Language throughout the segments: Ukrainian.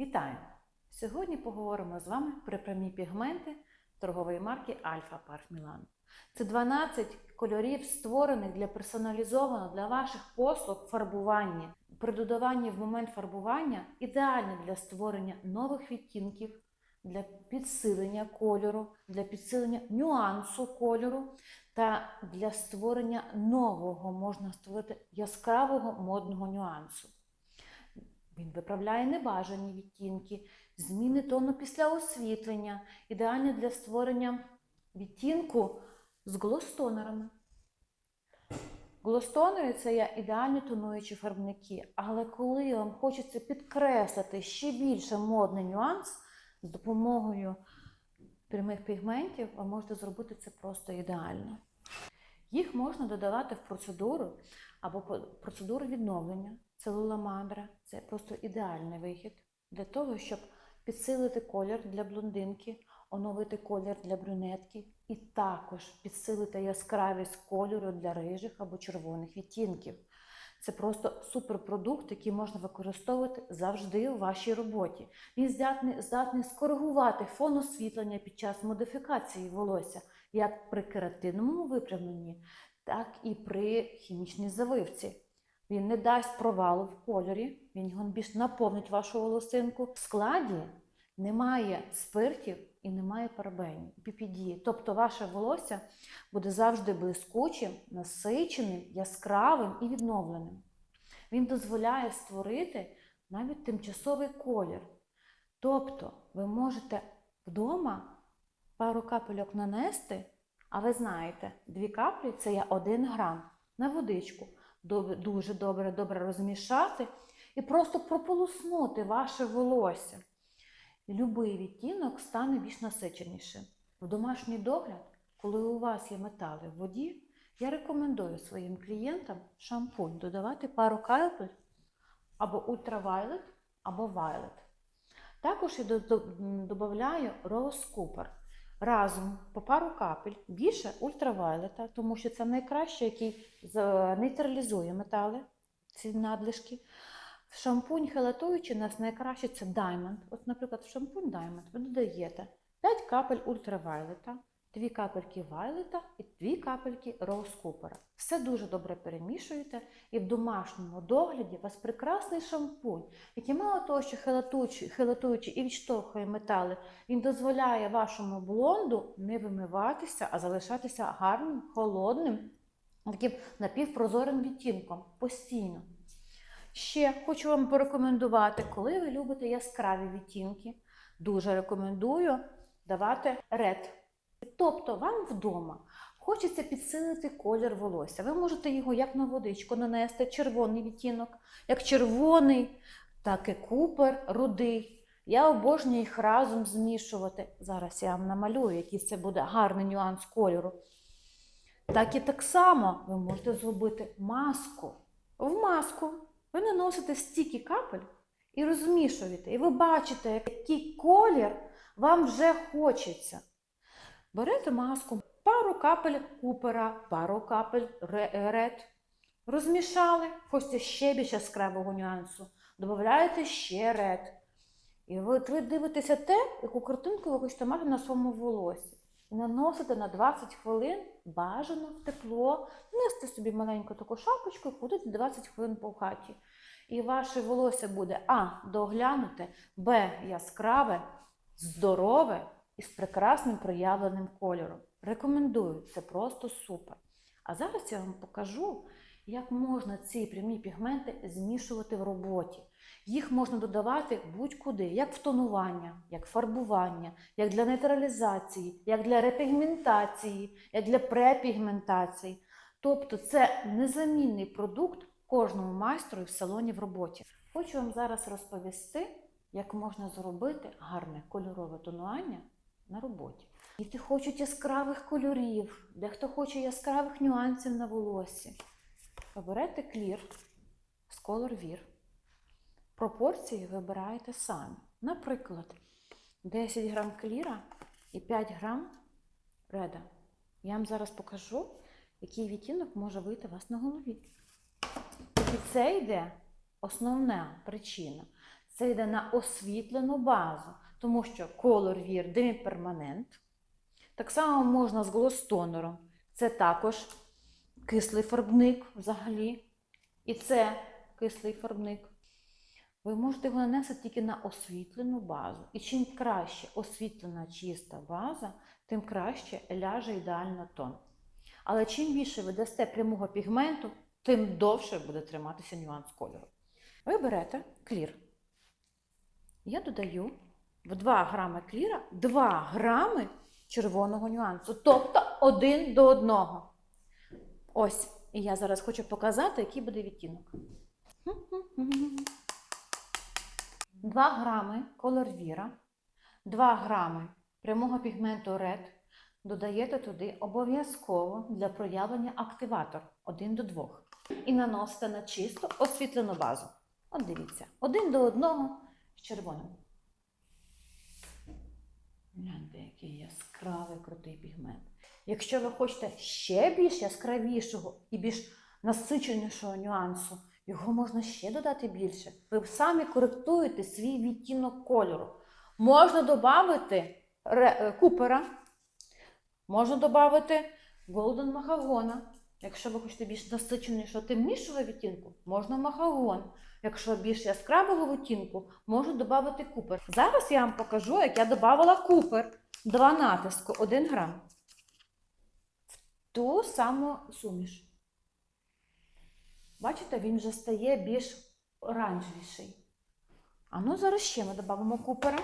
Вітаю! Сьогодні поговоримо з вами про прямі пігменти торгової марки Альфа Парф Мілан. Це 12 кольорів, створених для персоналізованого для ваших послуг фарбування. При додаванні в момент фарбування ідеальні для створення нових відтінків, для підсилення кольору, для підсилення нюансу кольору та для створення нового можна створити яскравого модного нюансу. Він виправляє небажані відтінки, зміни тону після освітлення, ідеальні для створення відтінку з глостонерами. Глостонери це є ідеальні тонуючі фарбники, але коли вам хочеться підкреслити ще більше модний нюанс з допомогою прямих пігментів, ви можете зробити це просто ідеально. Їх можна додавати в процедуру або процедуру відновлення. Целула мандра це просто ідеальний вихід для того, щоб підсилити колір для блондинки, оновити колір для брюнетки і також підсилити яскравість кольору для рижих або червоних відтінків. Це просто суперпродукт, який можна використовувати завжди у вашій роботі. Він здатний, здатний скоригувати фон освітлення під час модифікації волосся, як при кератинному випрямленні, так і при хімічній завивці. Він не дасть провалу в кольорі, він більш наповнить вашу волосинку. В складі немає спиртів і немає парабенів, PPD. Тобто ваше волосся буде завжди блискучим, насиченим, яскравим і відновленим. Він дозволяє створити навіть тимчасовий колір. Тобто ви можете вдома пару капельок нанести, а ви знаєте, дві каплі це є 1 грам на водичку. Дуже добре, добре розмішати і просто прополоснути ваше волосся. Любий відтінок стане більш насиченішим. В домашній догляд, коли у вас є метали в воді, я рекомендую своїм клієнтам шампунь додавати пару капель або ультравайлет, або вайлет. Також я додаю Rose Cooper. Разом по пару капель більше ультравайлета, тому що це найкраще, який нейтралізує метали, ці надлишки. В шампунь хелатуючий у нас найкраще це даймонд. От, наприклад, в шампунь Diamond ви додаєте 5 капель ультравайлета, 2 капельки вайлета і 2 капельки Cooper. Все дуже добре перемішуєте, і в домашньому догляді у вас прекрасний шампунь, який мало того, що хелатуючий і відштовхує метали, він дозволяє вашому блонду не вимиватися, а залишатися гарним, холодним, таким напівпрозорим відтінком постійно. Ще хочу вам порекомендувати, коли ви любите яскраві відтінки, дуже рекомендую давати ред. Тобто вам вдома хочеться підсилити колір волосся. Ви можете його як на водичку нанести, червоний відтінок, як червоний, так і купер, рудий. Я обожнюю їх разом змішувати. Зараз я вам намалюю, який це буде гарний нюанс кольору. Так і так само ви можете зробити маску. В маску ви наносите стільки капель і розмішуєте. І ви бачите, який колір вам вже хочеться. Берете маску, пару капель купера, пару капель ре- ред. Розмішали, хочете ще більш яскравого нюансу. Додаєте ще ред. І ви, ви дивитеся те, яку картинку ви хочете мати на своєму волосі. І наносите на 20 хвилин бажано в тепло, нести собі маленьку таку шапочку і ходити 20 хвилин по хаті. І ваше волосся буде А. Доглянуте, Б. Яскраве, здорове і з прекрасним проявленим кольором. Рекомендую, це просто супер. А зараз я вам покажу, як можна ці прямі пігменти змішувати в роботі. Їх можна додавати будь-куди, як в тонування, як фарбування, як для нейтралізації, як для репігментації, як для препігментації. Тобто це незамінний продукт кожному майстру і в салоні в роботі. Хочу вам зараз розповісти, як можна зробити гарне кольорове тонування на роботі. Діти хочуть яскравих кольорів, дехто хоче яскравих нюансів на волоссі. Оберете клір з Color Wear. Пропорції вибираєте самі. Наприклад, 10 грам кліра і 5 грам реда. Я вам зараз покажу, який відтінок може вийти у вас на голові. І це йде основна причина. Це йде на освітлену базу, тому що Color Wear деміперманент. Так само можна з глостонером. Це також кислий фарбник взагалі. І це кислий фарбник. Ви можете його нанести тільки на освітлену базу. І чим краще освітлена чиста база, тим краще ляже ідеально тон. Але чим більше ви дасте прямого пігменту, тим довше буде триматися нюанс кольору. Ви берете клір. Я додаю в 2 грами кліра 2 грами червоного нюансу, тобто один до одного. Ось, і я зараз хочу показати, який буде відтінок. 2 грами Vira, 2 грами прямого пігменту Red додаєте туди обов'язково для проявлення активатор 1 до 2. І наносите на чисто освітлену базу. От дивіться, один до одного з червоним. Гляньте, який яскравий крутий пігмент. Якщо ви хочете ще більш яскравішого і більш насиченішого нюансу, його можна ще додати більше. Ви самі коректуєте свій відтінок кольору. Можна додати купера, можна додати Golden Mahagona. Якщо ви хочете більш насиченішого, темнішого відтінку, можна махагон. Якщо більш яскравого відтінку, можна додати купер. Зараз я вам покажу, як я додавала купер. Два натиску, 1 грам. В ту саму суміш. Бачите, він вже стає більш оранжевіший. А ну зараз ще ми додамо купера.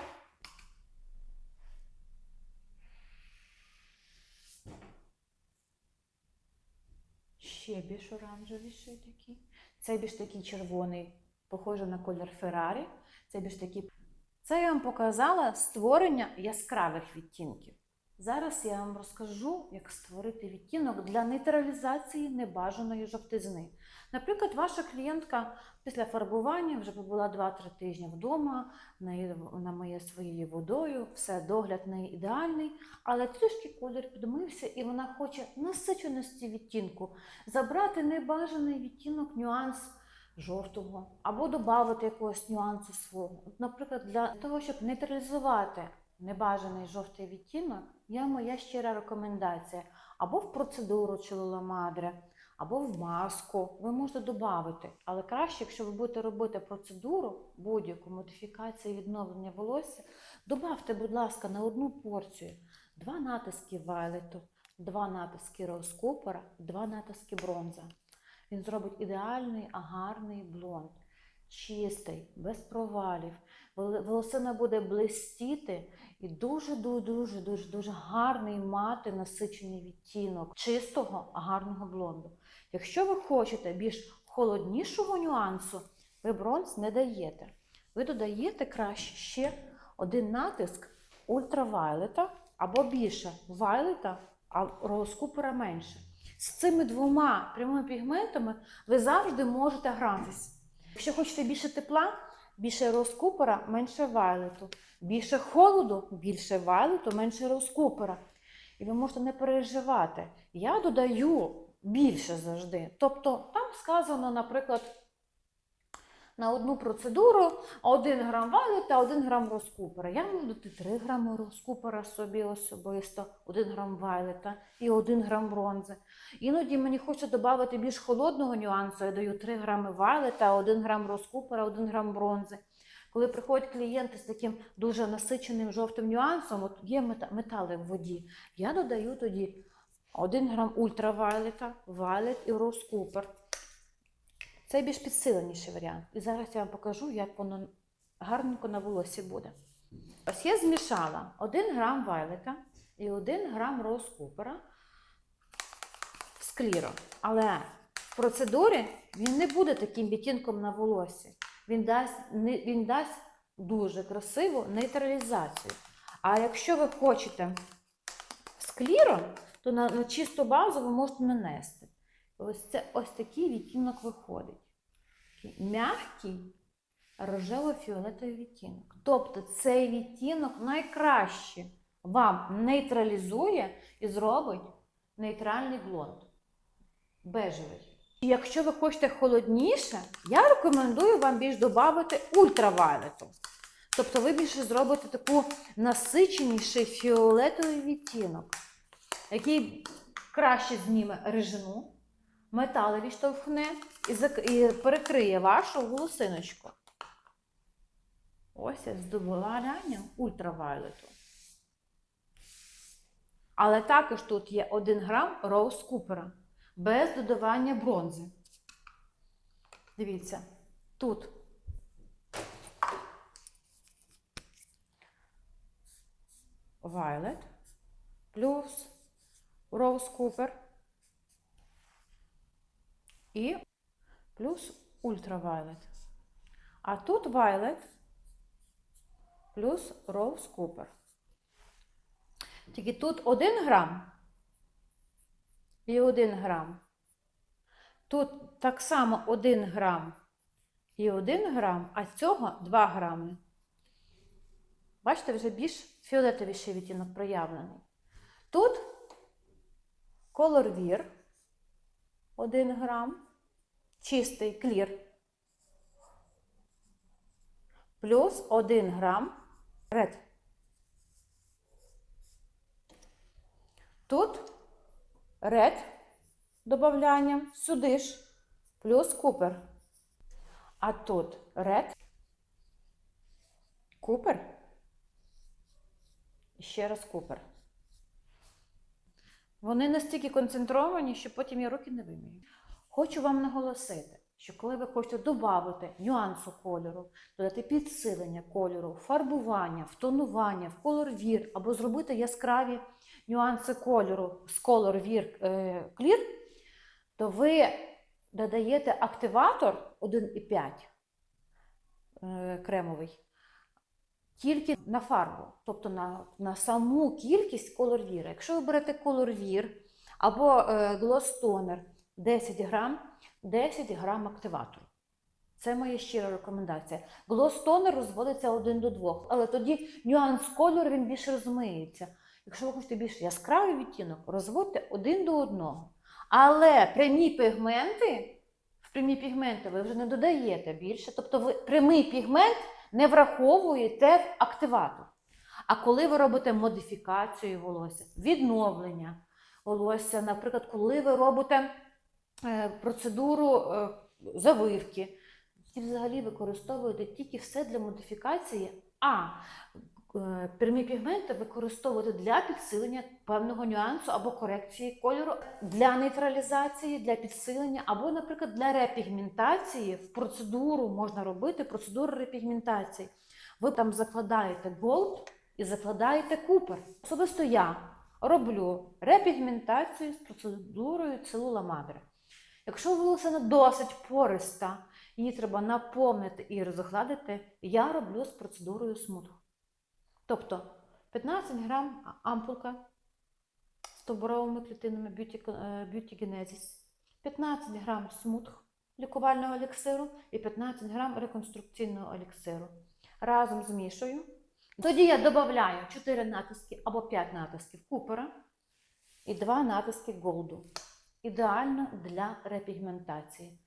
Ще більш оранжевіший такий. Цей більш такий червоний, похожий на колір Феррарі. Це більш такий. Це я вам показала створення яскравих відтінків. Зараз я вам розкажу, як створити відтінок для нейтралізації небажаної жовтизни. Наприклад, ваша клієнтка після фарбування вже побула 2-3 тижні вдома, вона миє своєю водою, все, догляд не ідеальний, але трішки колір підмився і вона хоче насиченості відтінку, забрати небажаний відтінок, нюанс жовтого, або додати якогось нюансу свого. Наприклад, для того, щоб нейтралізувати небажаний жовтий відтінок, є моя щира рекомендація або в процедуру Чолола Мадре, або в маску. Ви можете додати. Але краще, якщо ви будете робити процедуру, будь-яку модифікацію відновлення волосся, додавте, будь ласка, на одну порцію два натиски вайлету, два натиски роускупера, два натиски бронза. Він зробить ідеальний, гарний блонд. Чистий, без провалів. Волосина буде блистіти і дуже дуже дуже гарний мати насичений відтінок чистого, гарного блонду. Якщо ви хочете більш холоднішого нюансу, ви бронз не даєте. Ви додаєте краще ще один натиск ультравайлета або більше вайлета, а роускупера менше. З цими двома прямими пігментами ви завжди можете гратись. Якщо хочете більше тепла, більше розкупера, менше вайлету. Більше холоду, більше вайлету, менше розкупера. І ви можете не переживати. Я додаю більше завжди. Тобто там сказано, наприклад, на одну процедуру 1 грам вайлета, 1 грам розкупера. Я можу дати 3 грами розкупера собі особисто, 1 грам вайлета і 1 грам бронзи. Іноді мені хочеться додати більш холодного нюансу, я даю 3 грами вайлета, 1 грам розкупера, 1 грам бронзи. Коли приходять клієнти з таким дуже насиченим жовтим нюансом, от є метали в воді, я додаю тоді 1 грам ультравайлета, вайлет і розкупер. Це більш підсиленіший варіант. І зараз я вам покажу, як воно гарненько на волосі буде. Ось я змішала 1 грам вайлета і 1 грам розкупера з кліром. Але в процедурі він не буде таким відтінком на волосі. Він дасть, він дасть дуже красиву нейтралізацію. А якщо ви хочете з кліром, то на, на чисту базу ви можете нанести. Ось це ось такий відтінок виходить. М'який рожево-фіолетовий відтінок. Тобто цей відтінок найкраще вам нейтралізує і зробить нейтральний блонд. Бежевий. І якщо ви хочете холодніше, я рекомендую вам більш додати ультравайлету. Тобто ви більше зробите таку насиченіший фіолетовий відтінок, який краще зніме режину, метали відштовхне і, і перекриє вашу волосиночку. Ось я здобула реально ультравайлету. Але також тут є 1 грам роуз купера без додавання бронзи. Дивіться, тут Violet плюс Rose Cooper і плюс Ultraviolet. А тут Violet плюс Rose Cooper. Тільки тут 1 грам і 1 грам. Тут так само 1 грам і 1 грам, а цього 2 грами. Бачите, вже більш фіолетовіший відтінок проявлений. Тут Wear 1 грам, чистий клір, плюс 1 грам Red. Тут Red добавлянням, сюди ж, плюс Купер. А тут Red, Купер. І ще раз Купер. Вони настільки концентровані, що потім я руки не вимію. Хочу вам наголосити, що коли ви хочете додати нюансу кольору, додати підсилення кольору, фарбування, втонування, в колор вір, або зробити яскраві нюанси кольору з Color Wear е, то ви додаєте активатор 1,5 е, кремовий тільки на фарбу, тобто на, на саму кількість Wear. Якщо ви берете Wear або Toner 10 грам, 10 грам активатору. Це моя щира рекомендація. Gloss Toner розводиться 1 до 2, але тоді нюанс кольору він більше розмиється. Якщо ви хочете більш яскравий відтінок, розводьте один до одного. Але прямі пігменти, в прямі пігменти ви вже не додаєте більше. Тобто ви прямий пігмент не враховуєте в активатор. А коли ви робите модифікацію волосся, відновлення волосся, наприклад, коли ви робите процедуру е, завивки, і взагалі використовуєте тільки все для модифікації, а е, прямі пігменти використовувати для підсилення певного нюансу або корекції кольору, для нейтралізації, для підсилення, або, наприклад, для репігментації. В процедуру можна робити процедуру репігментації. Ви там закладаєте голд і закладаєте купер. Особисто я роблю репігментацію з процедурою целула мадре. Якщо волосина досить пориста, її треба наповнити і розгладити, я роблю з процедурою смуту. Тобто 15 грам ампулка з тоборовими клітинами Beauty, е, Genesis, 15 грам смутх лікувального еліксиру і 15 грам реконструкційного еліксиру. Разом змішую. Тоді я додаю 4 натиски або 5 натисків купера і 2 натиски голду. Ідеально для репігментації.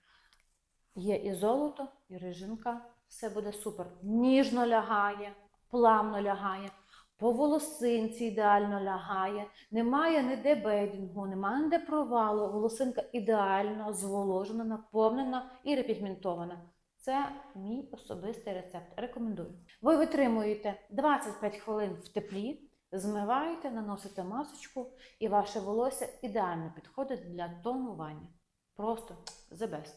Є і золото, і режинка. Все буде супер. Ніжно лягає, плавно лягає, по волосинці ідеально лягає, немає ніде бейдингу, немає ніде провалу. Волосинка ідеально зволожена, наповнена і репігментована. Це мій особистий рецепт. Рекомендую. Ви витримуєте 25 хвилин в теплі, змиваєте, наносите масочку, і ваше волосся ідеально підходить для тонування. Просто the best.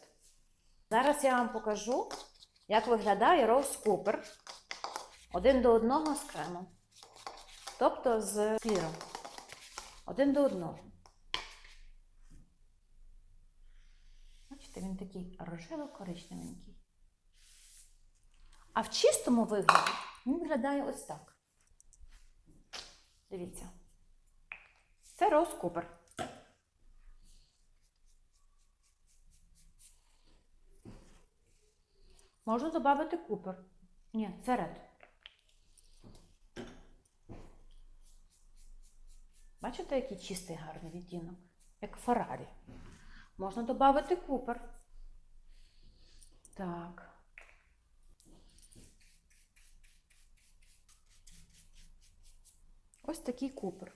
Зараз я вам покажу, як виглядає Rose Cooper один до одного з кремом. Тобто з кліром. Один до одного. Бачите, він такий рожево-коричневенький. А в чистому вигляді він виглядає ось так. Дивіться. Це Cooper. Можу додати купер. Ні, це ред. Бачите, який чистий гарний відтінок? Як Феррарі. можна додати купер. Так. Ось такий купер.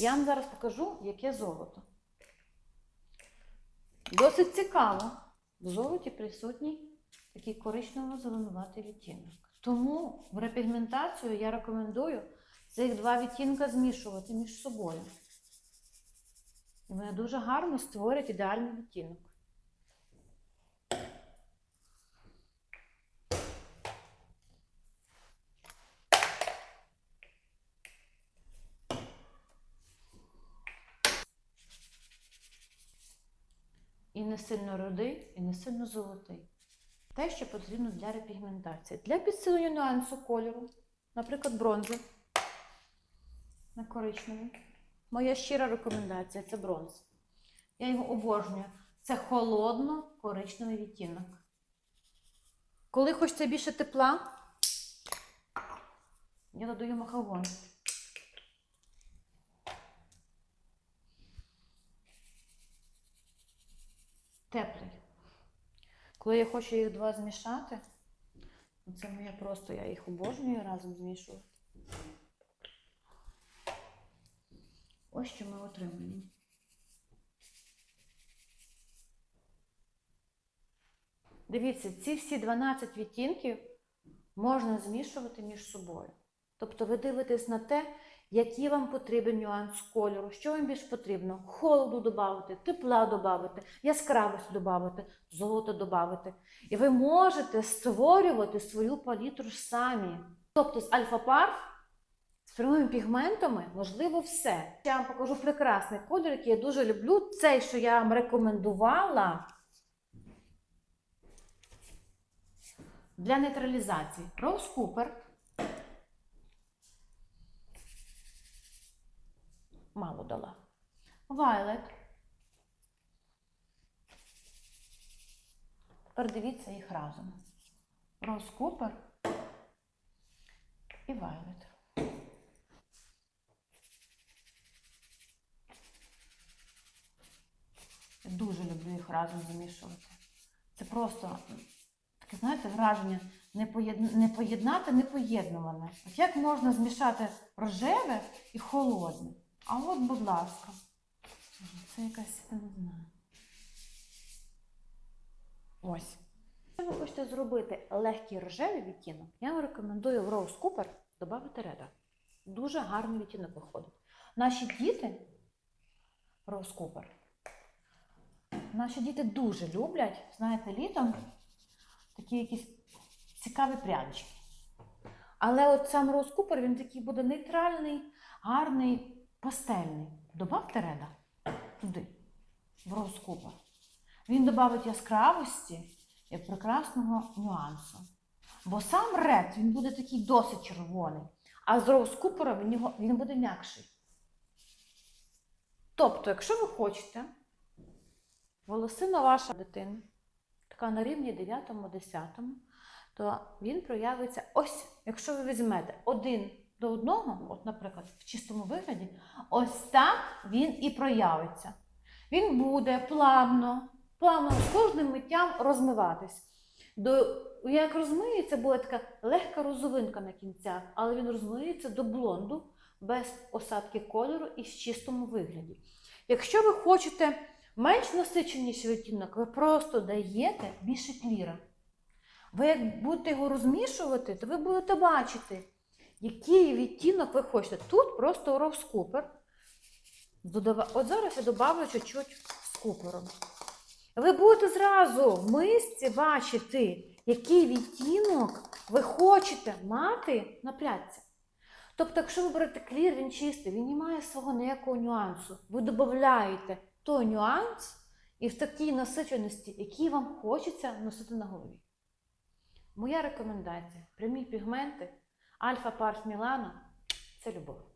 Я вам зараз покажу, яке золото. Досить цікаво. В золоті присутній такий коричнево-зеленуватий відтінок. Тому в репігментацію я рекомендую цих два відтінка змішувати між собою. І вони дуже гарно створять ідеальний відтінок. Не сильно рудий, і не сильно золотий. Те, що потрібно для репігментації. Для підсилення нюансу кольору, наприклад, бронзи на коричневий. Моя щира рекомендація це бронз. Я його обожнюю. Це холодно-коричневий відтінок. Коли хочеться більше тепла, я додаю махагон. Теплий. Коли я хочу їх два змішати, це моя просто, я їх обожнюю разом змішую. Ось що ми отримаємо. Дивіться, ці всі 12 відтінків можна змішувати між собою. Тобто ви дивитесь на те, який вам потрібен нюанс кольору, що вам більш потрібно. Холоду додати, тепла додати, яскравості додати, золото додати. І ви можете створювати свою палітру самі. Тобто з альфа-парф з прямими пігментами можливо все. Я вам покажу прекрасний колір, який я дуже люблю. Цей, що я вам рекомендувала для нейтралізації. Rose Cooper. Мало дала. Violet. Тепер дивіться їх разом. Rose Cooper і. Я дуже люблю їх разом замішувати. Це просто таке, знаєте, враження не поєдн- не поєднати непоєднуване. От як можна змішати рожеве і холодне? А от, будь ласка, це якась, я не знаю. Ось. Якщо ви хочете зробити легкий рожевий відтінок, я вам рекомендую в Rose Cooper додати реда. Дуже гарний відтінок виходить. Наші діти, Rose Cooper, наші діти дуже люблять, знаєте, літом такі якісь цікаві прянички. Але от сам Rose Cooper, він такий буде нейтральний, гарний, пастельний. Добавте реда туди, в Rose Він додавить яскравості і прекрасного нюансу. Бо сам ред він буде такий досить червоний, а з Rose він, він буде м'якший. Тобто, якщо ви хочете, волосина ваша дитина, така на рівні 9-10, то він проявиться ось, якщо ви візьмете один до одного, от, наприклад, в чистому вигляді, ось так він і проявиться. Він буде плавно, плавно з кожним миттям розмиватись. До, як розмиється, буде така легка розовинка на кінцях, але він розмиється до блонду без осадки кольору і в чистому вигляді. Якщо ви хочете менш насиченіший відтінок, ви просто даєте більше кліра. Ви як будете його розмішувати, то ви будете бачити, який відтінок ви хочете. Тут просто розкупер. От зараз я додавлю чуть-чуть з купером. Ви будете зразу в мисці бачити, який відтінок ви хочете мати на пляці. Тобто, якщо ви берете клір, він чистий, він не має свого ніякого нюансу. Ви додаєте той нюанс і в такій насиченості, який вам хочеться носити на голові. Моя рекомендація: прямі пігменти, альфа парф Мілано це любов.